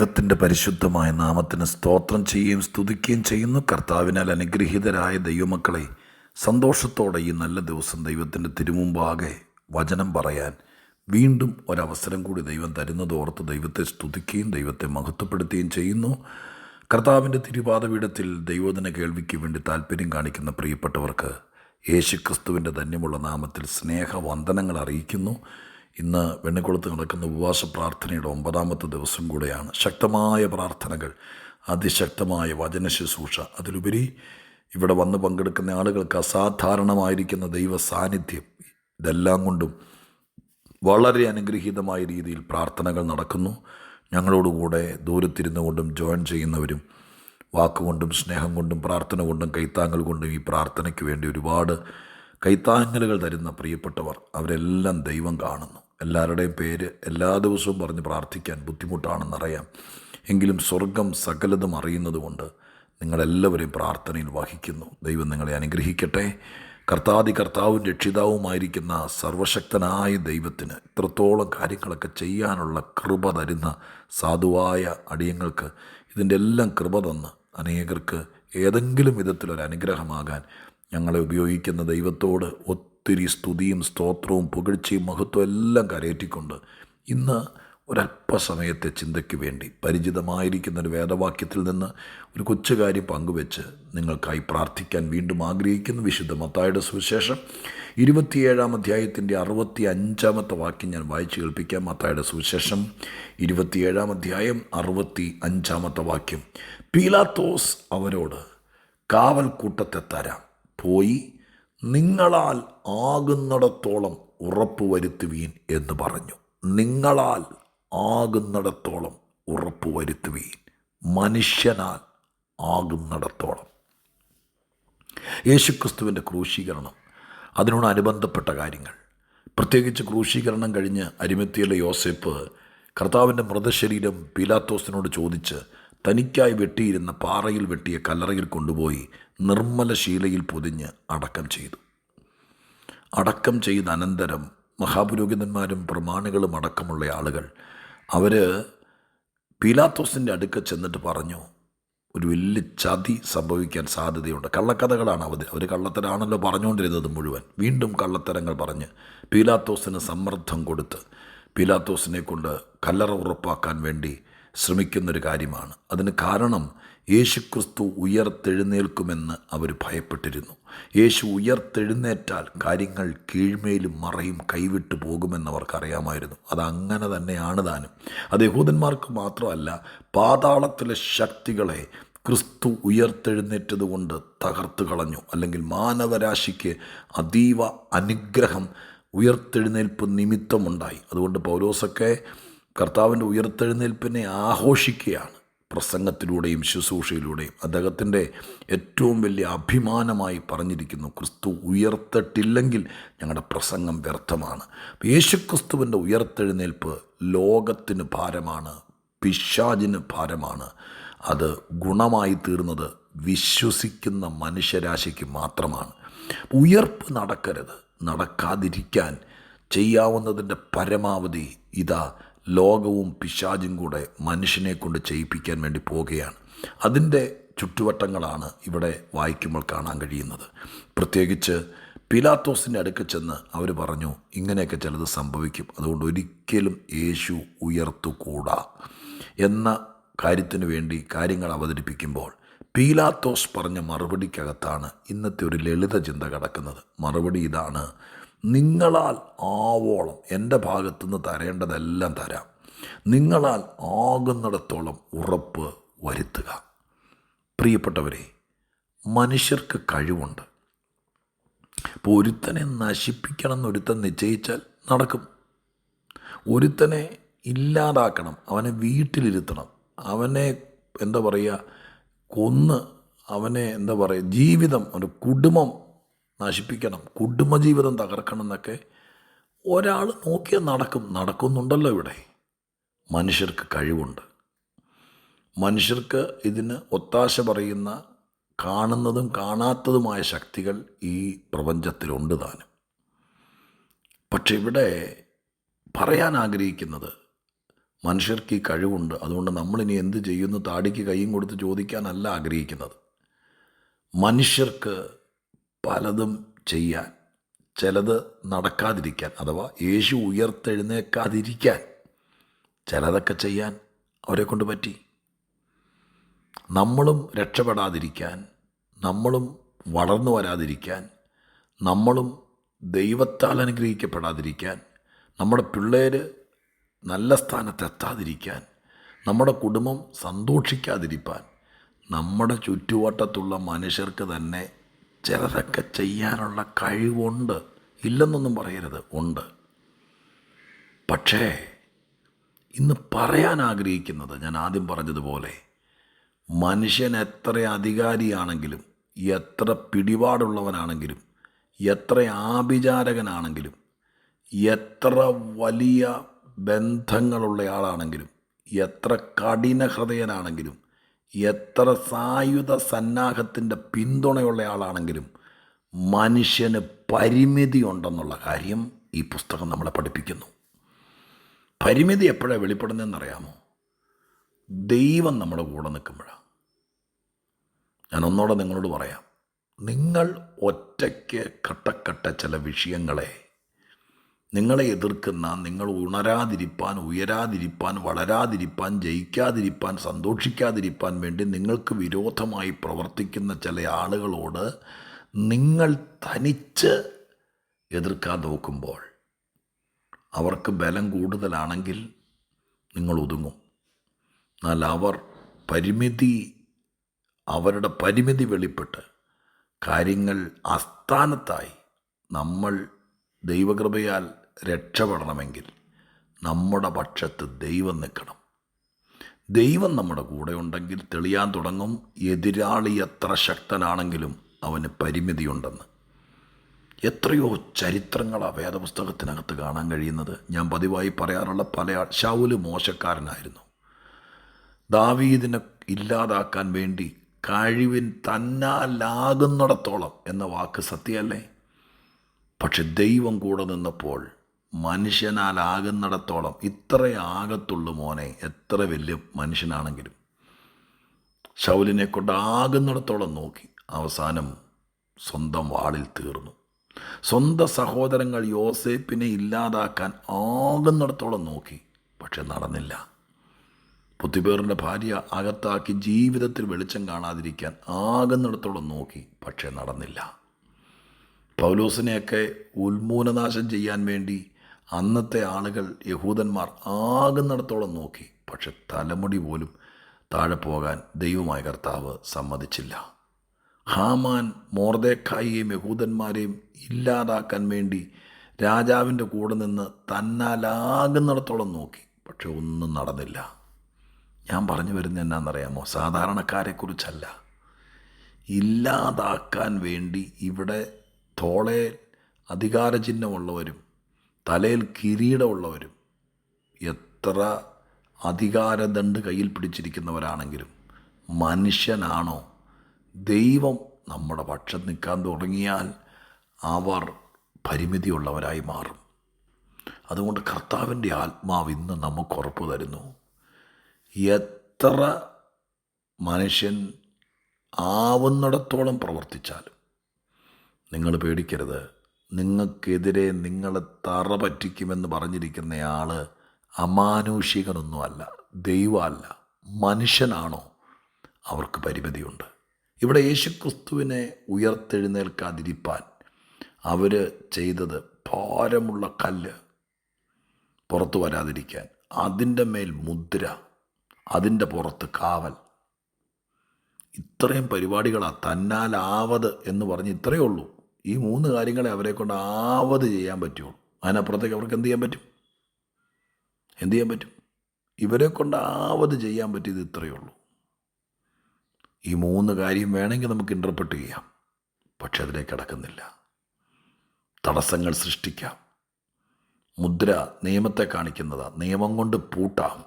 ദൈവത്തിന്റെ പരിശുദ്ധമായ നാമത്തിന് സ്തോത്രം ചെയ്യുകയും സ്തുതിക്കുകയും ചെയ്യുന്നു. കർത്താവിനാൽ അനുഗ്രഹീതരായ ദൈവമക്കളെ സന്തോഷത്തോടെ ഈ നല്ല ദിവസം ദൈവത്തിന്റെ തിരുമുമ്പാകെ വചനം പറയാൻ വീണ്ടും ഒരവസരം കൂടി ദൈവം തരുന്നത് ഓർത്ത് ദൈവത്തെ സ്തുതിക്കുകയും ദൈവത്തെ മഹത്വപ്പെടുത്തുകയും ചെയ്യുന്നു. കർത്താവിന്റെ തിരുപാതപീഠത്തിൽ ദൈവദിന കേൾവിക്ക് വേണ്ടി താല്പര്യം കാണിക്കുന്ന പ്രിയപ്പെട്ടവർക്ക് യേശുക്രിസ്തുവിന്റെ ധന്യമുള്ള നാമത്തിൽ സ്നേഹവന്ദനങ്ങൾ അറിയിക്കുന്നു. ഇന്ന് വെണ്ണിക്കുളത്ത് നടക്കുന്ന ഉപവാസ പ്രാർത്ഥനയുടെ ഒമ്പതാമത്തെ ദിവസം കൂടെയാണ്. ശക്തമായ പ്രാർത്ഥനകൾ അതിശക്തമായ വചന ശുശ്രൂഷ അതിലുപരി ഇവിടെ വന്ന് പങ്കെടുക്കുന്ന ആളുകൾക്ക് അസാധാരണമായിരിക്കുന്ന ദൈവ സാന്നിധ്യം. ഇതെല്ലാം കൊണ്ടും വളരെ അനുഗ്രഹീതമായ രീതിയിൽ പ്രാർത്ഥനകൾ നടക്കുന്നു. ഞങ്ങളോടുകൂടെ ദൂരത്തിരുന്നു കൊണ്ടും ജോയിൻ ചെയ്യുന്നവരും വാക്കുകൊണ്ടും സ്നേഹം കൊണ്ടും പ്രാർത്ഥന കൊണ്ടും കൈത്താങ്ങൽ കൊണ്ടും ഈ പ്രാർത്ഥനയ്ക്ക് വേണ്ടി ഒരുപാട് കൈത്താങ്ങലുകൾ തരുന്ന പ്രിയപ്പെട്ടവർ അവരെല്ലാം ദൈവം കാണുന്നു. എല്ലാവരുടെയും പേര് എല്ലാ ദിവസവും പറഞ്ഞ് പ്രാർത്ഥിക്കാൻ ബുദ്ധിമുട്ടാണെന്നറിയാം എങ്കിലും സ്വർഗം സകലതും അറിയുന്നതുകൊണ്ട് നിങ്ങളെല്ലാവരെയും പ്രാർത്ഥനയിൽ വഹിക്കുന്നു. ദൈവം നിങ്ങളെ അനുഗ്രഹിക്കട്ടെ. കർത്താദി കർത്താവും രക്ഷിതാവുമായിരിക്കുന്ന സർവശക്തനായ ദൈവത്തിന് ഇത്രത്തോളം കാര്യങ്ങളൊക്കെ ചെയ്യാനുള്ള കൃപ തരുന്ന സാധുവായ അടിയങ്ങൾക്ക് ഇതിന്റെ എല്ലാം കൃപ തന്ന് അനേകർക്ക് ഏതെങ്കിലും വിധത്തിലൊരു അനുഗ്രഹമാകാൻ ഞങ്ങളെ ഉപയോഗിക്കുന്ന ദൈവത്തോട് ഒത്തിരി സ്തുതിയും സ്തോത്രവും പുകഴ്ചയും മഹത്വം എല്ലാം കരയേറ്റിക്കൊണ്ട് ഇന്ന് ഒരല്പസമയത്തെ ചിന്തയ്ക്ക് വേണ്ടി പരിചിതമായിരിക്കുന്ന ഒരു വേദവാക്യത്തിൽ നിന്ന് ഒരു കൊച്ചു കാര്യം പങ്കുവെച്ച് നിങ്ങൾക്കായി പ്രാർത്ഥിക്കാൻ വീണ്ടും ആഗ്രഹിക്കുന്നു. വിശുദ്ധ മത്തായുടെ സുവിശേഷം ഇരുപത്തിയേഴാം അധ്യായത്തിന്റെ അറുപത്തി അഞ്ചാമത്തെ വാക്യം ഞാൻ വായിച്ചു കേൾപ്പിക്കാം. മത്തായുടെ സുവിശേഷം ഇരുപത്തിയേഴാം അധ്യായം അറുപത്തി അഞ്ചാമത്തെ വാക്യം. പീലാത്തോസ് അവരോട് കാവൽക്കൂട്ടത്തെ തരാം പോയി നിങ്ങളാൽ ആകുന്നിടത്തോളം ഉറപ്പുവരുത്തുവീൻ എന്ന് പറഞ്ഞു. നിങ്ങളാൽ ആകുന്നിടത്തോളം ഉറപ്പുവരുത്തുവീൻ മനുഷ്യനാൽ ആകുന്നിടത്തോളം. യേശുക്രിസ്തുവിന്റെ ക്രൂശീകരണം അതിനോടനുബന്ധപ്പെട്ട കാര്യങ്ങൾ. പ്രത്യേകിച്ച് ക്രൂശീകരണം കഴിഞ്ഞ് അരിമത്തിയിലെ യോസെപ്പ് കർത്താവിന്റെ മൃതശരീരം പീലാത്തോസിനോട് ചോദിച്ച് തനിക്കായി വെട്ടിയിരുന്ന പാറയിൽ വെട്ടിയ കല്ലറയിൽ കൊണ്ടുപോയി നിർമ്മല ശീലയിൽ പൊതിഞ്ഞ് അടക്കം ചെയ്തു. അടക്കം ചെയ്ത അനന്തരം മഹാപുരോഹിതന്മാരും പ്രമാണികളും അടക്കമുള്ള ആളുകൾ അവർ പീലാത്തോസിന്റെ അടുക്ക ചെന്നിട്ട് പറഞ്ഞു ഒരു വലിയ ചതി സംഭവിക്കാൻ സാധ്യതയുണ്ട്. കള്ളക്കഥകളാണ് അവർ അവർ കള്ളത്തരാണല്ലോ പറഞ്ഞുകൊണ്ടിരുന്നത് മുഴുവൻ. വീണ്ടും കള്ളത്തരങ്ങൾ പറഞ്ഞ് പീലാത്തോസിന് സമ്മർദ്ദം കൊടുത്ത് പീലാത്തോസിനെ കൊണ്ട് കല്ലറ ഉറപ്പാക്കാൻ വേണ്ടി ശ്രമിക്കുന്നൊരു കാര്യമാണ്. അതിന് കാരണം യേശുക്രിസ്തു ഉയർത്തെഴുന്നേൽക്കുമെന്ന് അവർ ഭയപ്പെട്ടിരുന്നു. യേശു ഉയർത്തെഴുന്നേറ്റാൽ കാര്യങ്ങൾ കീഴ്മേലും മറയും കൈവിട്ടു പോകുമെന്ന് അവർക്കറിയാമായിരുന്നു അതങ്ങനെ തന്നെയാണ് താനും. അത് യഹൂദന്മാർക്ക് മാത്രമല്ല പാതാളത്തിലെ ശക്തികളെ ക്രിസ്തു ഉയർത്തെഴുന്നേറ്റതുകൊണ്ട് തകർത്തു കളഞ്ഞു. അല്ലെങ്കിൽ മാനവരാശിക്ക് അതീവ അനുഗ്രഹം ഉയർത്തെഴുന്നേൽപ്പ് നിമിത്തമുണ്ടായി. അതുകൊണ്ട് പൗലോസൊക്കെ കർത്താവിന്റെ ഉയർത്തെഴുന്നേൽപ്പിനെ ആഘോഷിക്കുകയാണ് പ്രസംഗത്തിലൂടെയും ശുശ്രൂഷയിലൂടെയും. അദ്ദേഹത്തിന്റെ ഏറ്റവും വലിയ അഭിമാനമായി പറഞ്ഞിരിക്കുന്നു ക്രിസ്തു ഉയർത്തിട്ടില്ലെങ്കിൽ ഞങ്ങളുടെ പ്രസംഗം വ്യർത്ഥമാണ്. യേശുക്രിസ്തുവിന്റെ ഉയർത്തെഴുന്നേൽപ്പ് ലോകത്തിന് ഭാരമാണ് പിശാജിന് ഭാരമാണ്. അത് ഗുണമായി തീർന്നത് വിശ്വസിക്കുന്ന മനുഷ്യരാശിക്ക് മാത്രമാണ്. ഉയർപ്പ് നടക്കരുത് നടക്കാതിരിക്കാൻ ചെയ്യാവുന്നതിന്റെ പരമാവധി ഇതാ ലോകവും പിശാചും കൂടെ മനുഷ്യനെ കൊണ്ട് ചെയ്യിപ്പിക്കാൻ വേണ്ടി പോവുകയാണ് അതിന്റെ ചുറ്റുവട്ടങ്ങളാണ് ഇവിടെ വായിക്കുമ്പോൾ കാണാൻ കഴിയുന്നത്. പ്രത്യേകിച്ച് പിലാത്തോസിന്റെ അടുക്ക് ചെന്ന് അവർ പറഞ്ഞു ഇങ്ങനെയൊക്കെ ചിലത് സംഭവിക്കും. അതുകൊണ്ട് ഒരിക്കലും യേശു ഉയർത്തുകൂടാ. എന്ന കാര്യത്തിന് വേണ്ടി കാര്യങ്ങൾ അവതരിപ്പിക്കുമ്പോൾ പീലാത്തോസ് പറഞ്ഞ മറുപടിക്കകത്താണ് ഇന്നത്തെ ഒരു ലളിത ചിന്ത കിടക്കുന്നത്. മറുപടി ഇതാണ് നിങ്ങളാൽ ആവോളം എന്റെ ഭാഗത്തുനിന്ന് തരേണ്ടതെല്ലാം തരാം. നിങ്ങളാൽ ആകുന്നിടത്തോളം ഉറപ്പ് വരുത്തുക. പ്രിയപ്പെട്ടവരെ മനുഷ്യർക്ക് കഴിവുണ്ട്. ഇപ്പോൾ ഒരുത്തനെ നശിപ്പിക്കണം എന്നൊരുത്തൻ നിശ്ചയിച്ചാൽ നടക്കും. ഒരുത്തനെ ഇല്ലാതാക്കണം അവനെ വീട്ടിലിരുത്തണം അവനെ എന്താ പറയുക കൊന്ന് അവനെ എന്താ പറയുക ജീവിതം ഒരു കുടുംബം നശിപ്പിക്കണം കുടുംബജീവിതം തകർക്കണം എന്നൊക്കെ ഒരാൾ നോക്കിയാൽ നടക്കും നടക്കുന്നുണ്ടല്ലോ ഇവിടെ. മനുഷ്യർക്ക് കഴിവുണ്ട്. മനുഷ്യർക്ക് ഇതിന് ഒത്താശ പറയുന്ന കാണുന്നതും കാണാത്തതുമായ ശക്തികൾ ഈ പ്രപഞ്ചത്തിലുണ്ട് താനും. പക്ഷെ ഇവിടെ പറയാൻ ആഗ്രഹിക്കുന്നത് മനുഷ്യർക്ക് ഈ കഴിവുണ്ട്. അതുകൊണ്ട് നമ്മളിനി എന്ത് ചെയ്യുന്നു? താടിക്ക് കൈയും കൊടുത്ത് ചോദിക്കാനല്ല ആഗ്രഹിക്കുന്നത്. മനുഷ്യർക്ക് പലതും ചെയ്യാൻ ചിലത് നടക്കാതിരിക്കാൻ അഥവാ യേശു ഉയർത്തെഴുന്നേക്കാതിരിക്കാൻ ചിലതൊക്കെ ചെയ്യാൻ അവരെ കൊണ്ട് പറ്റി. നമ്മളും രക്ഷപ്പെടാതിരിക്കാൻ നമ്മളും വളർന്നു വരാതിരിക്കാൻ നമ്മളും ദൈവത്താൽ അനുഗ്രഹിക്കപ്പെടാതിരിക്കാൻ നമ്മുടെ പിള്ളേർ നല്ല സ്ഥാനത്തെത്താതിരിക്കാൻ നമ്മുടെ കുടുംബം സന്തോഷിക്കാതിരിക്കാൻ നമ്മുടെ ചുറ്റുവട്ടത്തുള്ള മനുഷ്യർക്ക് തന്നെ ചിലതൊക്കെ ചെയ്യാനുള്ള കഴിവുണ്ട്. ഇല്ലെന്നൊന്നും പറയരുത് ഉണ്ട്. പക്ഷേ ഇന്ന് പറയാൻ ആഗ്രഹിക്കുന്നത് ഞാൻ ആദ്യം പറഞ്ഞതുപോലെ മനുഷ്യൻ എത്ര അധികാരിയാണെങ്കിലും എത്ര പിടിപാടുള്ളവനാണെങ്കിലും എത്ര ആഭിചാരകനാണെങ്കിലും എത്ര വലിയ ബന്ധങ്ങളുള്ളയാളാണെങ്കിലും എത്ര കഠിന ഹൃദയനാണെങ്കിലും എത്ര സായുധ സന്നാഹത്തിന്റെ പിന്തുണയുള്ള ആളാണെങ്കിലും മനുഷ്യന് പരിമിതി ഉണ്ടെന്നുള്ള കാര്യം ഈ പുസ്തകം നമ്മളെ പഠിപ്പിക്കുന്നു. പരിമിതി എപ്പോഴാണ് വെളിപ്പെടുന്നതെന്നറിയാമോ? ദൈവം നമ്മുടെ കൂടെ നിൽക്കുമ്പോഴാണ് ഞാൻ ഒന്നോടെ നിങ്ങളോട് പറയാം. നിങ്ങൾ ഒറ്റയ്ക്ക് കട്ടക്കട്ട ചില വിഷയങ്ങളെ നിങ്ങളെ എതിർക്കുന്ന നിങ്ങൾ ഉണരാതിരിപ്പാൻ ഉയരാതിരിപ്പാൻ വളരാതിരിപ്പാൻ ജയിക്കാതിരിപ്പാൻ സന്തോഷിക്കാതിരിപ്പാൻ വേണ്ടി നിങ്ങൾക്ക് വിരോധമായി പ്രവർത്തിക്കുന്ന ചില ആളുകളോട് നിങ്ങൾ തനിച്ച് എതിർക്കാൻ നോക്കുമ്പോൾ അവർക്ക് ബലം കൂടുതലാണെങ്കിൽ നിങ്ങൾ ഒതുങ്ങും. എന്നാൽ അവർ പരിമിതി അവരുടെ പരിമിതി വെളിപ്പെട്ട് കാര്യങ്ങൾ അസ്ഥാനത്തായി നമ്മൾ ദൈവകൃപയാൽ രക്ഷപ്പെടണമെങ്കിൽ നമ്മുടെ പക്ഷത്ത് ദൈവം നിൽക്കണം. ദൈവം നമ്മുടെ കൂടെ ഉണ്ടെങ്കിൽ തെളിയാൻ തുടങ്ങും. എതിരാളി എത്ര ശക്തനാണെങ്കിലും അവന് പരിമിതിയുണ്ടെന്ന്. എത്രയോ ചരിത്രങ്ങളാണ് വേദപുസ്തകത്തിനകത്ത് കാണാൻ കഴിയുന്നത്. ഞാൻ പതിവായി പറയാറുള്ള പല ശൗൽ മോശക്കാരനായിരുന്നു. ദാവീദിനെ ഇല്ലാതാക്കാൻ വേണ്ടി കഴിവിൻ തന്നാലാകുന്നിടത്തോളം എന്ന വാക്ക് സത്യമല്ലേ? പക്ഷെ ദൈവം കൂടെ നിന്നപ്പോൾ മനുഷ്യനാലാകുന്നിടത്തോളം ഇത്രേ ആകത്തുള്ളൂ മോനെ. എത്ര വലിയ മനുഷ്യനാണെങ്കിലും. ശൗലിനെ കൊണ്ടാകുന്നിടത്തോളം നോക്കി. അവസാനം സ്വന്തം വാളിൽ തീർന്നു. സ്വന്തം സഹോദരങ്ങൾ യോസേപ്പിനെ ഇല്ലാതാക്കാൻ ആകുന്നിടത്തോളം നോക്കി. പക്ഷെ നടന്നില്ല. പുത്തിപേറിന്റെ ഭാര്യ അകത്താക്കി ജീവിതത്തിൽ വെളിച്ചം കാണാതിരിക്കാൻ ആകുന്നിടത്തോളം നോക്കി. പക്ഷേ നടന്നില്ല. പൗലോസിനെയൊക്കെ ഉന്മൂലനാശം ചെയ്യാൻ വേണ്ടി അന്നത്തെ ആളുകൾ യഹൂദന്മാർ ആകുന്നിടത്തോളം നോക്കി. പക്ഷെ തലമുടി പോലും താഴെ പോകാൻ ദൈവമായ കർത്താവ് സമ്മതിച്ചില്ല. ഹാമാൻ മോർദേക്കായിയെയും യഹൂദന്മാരെയും ഇല്ലാതാക്കാൻ വേണ്ടി രാജാവിന്റെ കൂടെ നിന്ന് തന്നാലാകുന്നിടത്തോളം നോക്കി. പക്ഷെ ഒന്നും നടന്നില്ല. ഞാൻ പറഞ്ഞു വരുന്നത് എന്നാണെന്നറിയാമോ? സാധാരണക്കാരെക്കുറിച്ചല്ല. ഇല്ലാതാക്കാൻ വേണ്ടി ഇവിടെ തോളെ അധികാരചിഹ്നമുള്ളവരും തലയിൽ കിരീടമുള്ളവരും എത്ര അധികാരദണ്ട് കയ്യിൽ പിടിച്ചിരിക്കുന്നവരാണെങ്കിലും മനുഷ്യനാണോ ദൈവം നമ്മുടെ പക്ഷം നിൽക്കാൻ തുടങ്ങിയാൽ അവർ പരിമിതിയുള്ളവരായി മാറും. അതുകൊണ്ട് കർത്താവിന്റെ ആത്മാവ് ഇന്ന് നമുക്ക് ഉറപ്പ് തരുന്നു. എത്ര മനുഷ്യൻ ആവുന്നിടത്തോളം പ്രവർത്തിച്ചാലും നിങ്ങൾ പേടിക്കരുത്. നിങ്ങൾക്കെതിരെ നിങ്ങളെ തറ പറ്റിക്കുമെന്ന് പറഞ്ഞിരിക്കുന്നയാൾ അമാനുഷികനൊന്നുമല്ല ദൈവമല്ല മനുഷ്യനാണോ? അവർക്ക് പരിമിതിയുണ്ട്. ഇവിടെ യേശുക്രിസ്തുവിനെ ഉയർത്തെഴുന്നേൽക്കാതിരിപ്പാൻ അവർ ചെയ്തത് ഭാരമുള്ള കല്ല് പുറത്തു വരാതിരിക്കാൻ അതിന്റെ മേൽ മുദ്ര അതിന്റെ പുറത്ത് കാവൽ. ഇത്രയും പരിപാടികളാണ് തന്നാലാവത് എന്ന് പറഞ്ഞ് ഇത്രയേ ഉള്ളൂ. ഈ മൂന്ന് കാര്യങ്ങളെ അവരെ കൊണ്ട് ആവത് ചെയ്യാൻ പറ്റുള്ളൂ. അതിനപ്പുറത്തേക്ക് അവർക്ക് എന്ത് ചെയ്യാൻ പറ്റും? എന്ത് ചെയ്യാൻ പറ്റും? ഇവരെ കൊണ്ട് ആവത് ചെയ്യാൻ പറ്റിയത് ഇത്രയേ ഉള്ളൂ. ഈ മൂന്ന് കാര്യം വേണമെങ്കിൽ നമുക്ക് ഇന്റർപ്രറ്റ് ചെയ്യാം. പക്ഷെ അതിലേക്ക് കടക്കുന്നില്ല. തടസ്സങ്ങൾ സൃഷ്ടിക്കാം. മുദ്ര നിയമത്തെ കാണിക്കുന്നതാണ് നിയമം കൊണ്ട് പൂട്ടാം.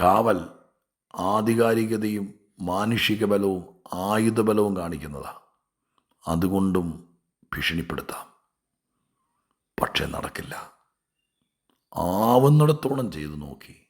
കാവൽ ആധികാരികതയും മാനുഷിക ബലവും ആയുധബലവും കാണിക്കുന്നതാണ് അതുകൊണ്ടും ഭീഷണിപ്പെടുത്താം. പക്ഷെ നടക്കില്ല. ആവുന്നിടത്തോളം ചെയ്തു നോക്കി.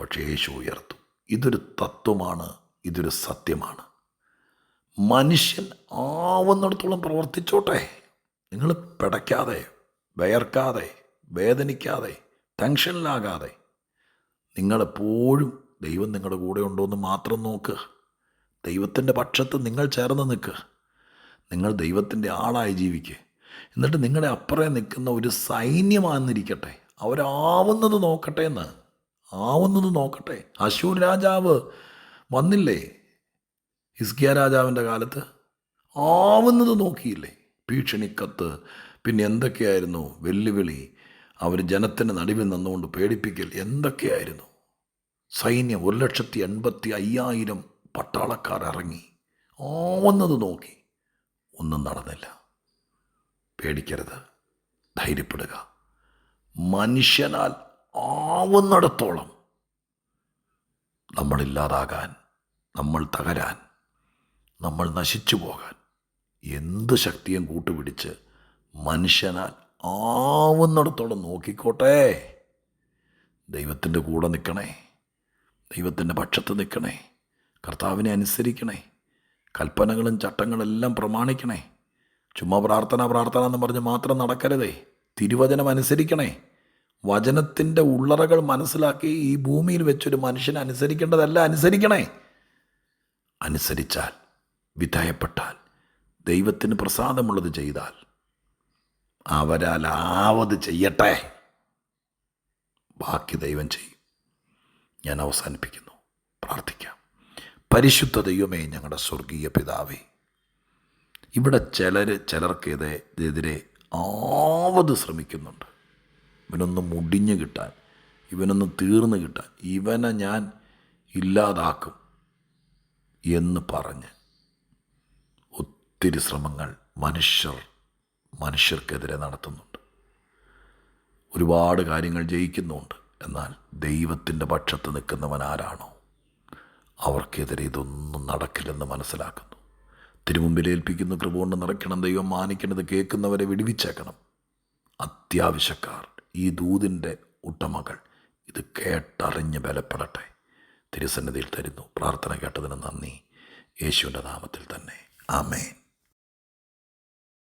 പക്ഷേ യേശു ഉയർത്തു. ഇതൊരു തത്വമാണ് ഇതൊരു സത്യമാണ്. മനുഷ്യൻ ആവുന്നിടത്തോളം പ്രവർത്തിച്ചോട്ടെ. നിങ്ങൾ പിടയ്ക്കാതെ വയർക്കാതെ വേദനിക്കാതെ ടെൻഷനിലാകാതെ. നിങ്ങളെപ്പോഴും ദൈവം നിങ്ങളുടെ കൂടെ ഉണ്ടോ എന്ന് മാത്രം നോക്ക്. ദൈവത്തിന്റെ പക്ഷത്ത് നിങ്ങൾ ചേർന്ന് നിൽക്കുക നിങ്ങൾ ദൈവത്തിന്റെ ആളായി ജീവിക്കുക എന്നിട്ട് നിങ്ങളുടെ അപ്പുറേ നിൽക്കുന്ന ഒരു സൈന്യമാണെന്നിരിക്കട്ടെ അവരാവുന്നത് നോക്കട്ടെ എന്ന് ആവുന്നത് നോക്കട്ടെ. അശൂർ രാജാവ് വന്നില്ലേ? ഹിസ്കിയ രാജാവിന്റെ കാലത്ത്? ആവുന്നത് നോക്കിയില്ലേ? ഭീഷണിക്കത്ത്. പിന്നെ എന്തൊക്കെയായിരുന്നു? വെല്ലുവിളി. അവർ ജനത്തിന് നടുവിൽ നിന്നുകൊണ്ട് പേടിപ്പിക്കൽ എന്തൊക്കെയായിരുന്നു? സൈന്യം ഒരു ലക്ഷത്തി എൺപത്തി അയ്യായിരം പട്ടാളക്കാർ ഇറങ്ങി. ആവുന്നത് നോക്കി. ഒന്നും നടന്നില്ല. പേടിക്കരുത്. ധൈര്യപ്പെടുക. മനുഷ്യനാൽ ആവുന്നിടത്തോളം നമ്മളില്ലാതാകാൻ നമ്മൾ തകരാൻ നമ്മൾ നശിച്ചു പോകാൻ എന്ത് ശക്തിയും കൂട്ടുപിടിച്ച് മനുഷ്യനാൽ ആവുന്നിടത്തോളം നോക്കിക്കോട്ടെ. ദൈവത്തിന്റെ കൂടെ നിൽക്കണേ. ദൈവത്തിന്റെ പക്ഷത്ത് നിൽക്കണേ. കർത്താവിനെ അനുസരിക്കണേ. കൽപ്പനകളും ചട്ടങ്ങളെല്ലാം പ്രമാണിക്കണേ. ചുമ്മാ പ്രാർത്ഥന പ്രാർത്ഥന എന്ന് പറഞ്ഞ് മാത്രം നടക്കരുതേ. തിരുവചനം അനുസരിക്കണേ. വചനത്തിന്റെ ഉള്ളറകൾ മനസ്സിലാക്കി ഈ ഭൂമിയിൽ വെച്ചൊരു മനുഷ്യനെ അനുസരിക്കേണ്ടതല്ല അനുസരിക്കണേ. അനുസരിച്ചാൽ വിധേയപ്പെട്ടാൽ ദൈവത്തിന് പ്രസാദമുള്ളത് ചെയ്താൽ അവരാൽ ആവത് ചെയ്യട്ടെ. ബാക്കി ദൈവം ചെയ്യും. ഞാൻ അവസാനിപ്പിക്കുന്നു. പ്രാർത്ഥിക്കാം. പരിശുദ്ധ ദൈവമേ ഞങ്ങളുടെ സ്വർഗീയ പിതാവേ. ഇവിടെ ചിലർ ചിലർക്കെതിരെ ആവത് ശ്രമിക്കുന്നുണ്ട്. ഇവനൊന്ന് മുടിഞ്ഞു കിട്ടാൻ ഇവനൊന്ന് തീർന്നു കിട്ടാൻ ഇവനെ ഞാൻ ഇല്ലാതാക്കും എന്ന് പറഞ്ഞ് ഒത്തിരി ശ്രമങ്ങൾ മനുഷ്യർ മനുഷ്യർക്കെതിരെ നടത്തുന്നുണ്ട്. ഒരുപാട് കാര്യങ്ങൾ ജയിക്കുന്നുണ്ട്. എന്നാൽ ദൈവത്തിന്റെ പക്ഷത്ത് നിൽക്കുന്നവൻ ആരാണോ അവർക്കെതിരെ ഇതൊന്നും നടക്കില്ലെന്ന് മനസ്സിലാക്കുന്നു. തിരുമുമ്പിൽ ഏൽപ്പിക്കുന്ന കൃപ കൊണ്ട് നിറയ്ക്കണം ദൈവം മാനിക്കണത് കേൾക്കുന്നവരെ വിടുവിച്ചേക്കണം. അത്യാവശ്യക്കാർ ഈ ദൂതിന്റെ ഉട്ടമകൾ ഇത് കേട്ടറിഞ്ഞ് ബലപ്പെടട്ടെ. തിരുസന്നിധിയിൽ തരുന്നു പ്രാർത്ഥന കേട്ടതിന് നന്ദി. യേശുവിന്റെ നാമത്തിൽ തന്നെ. ആമേൻ.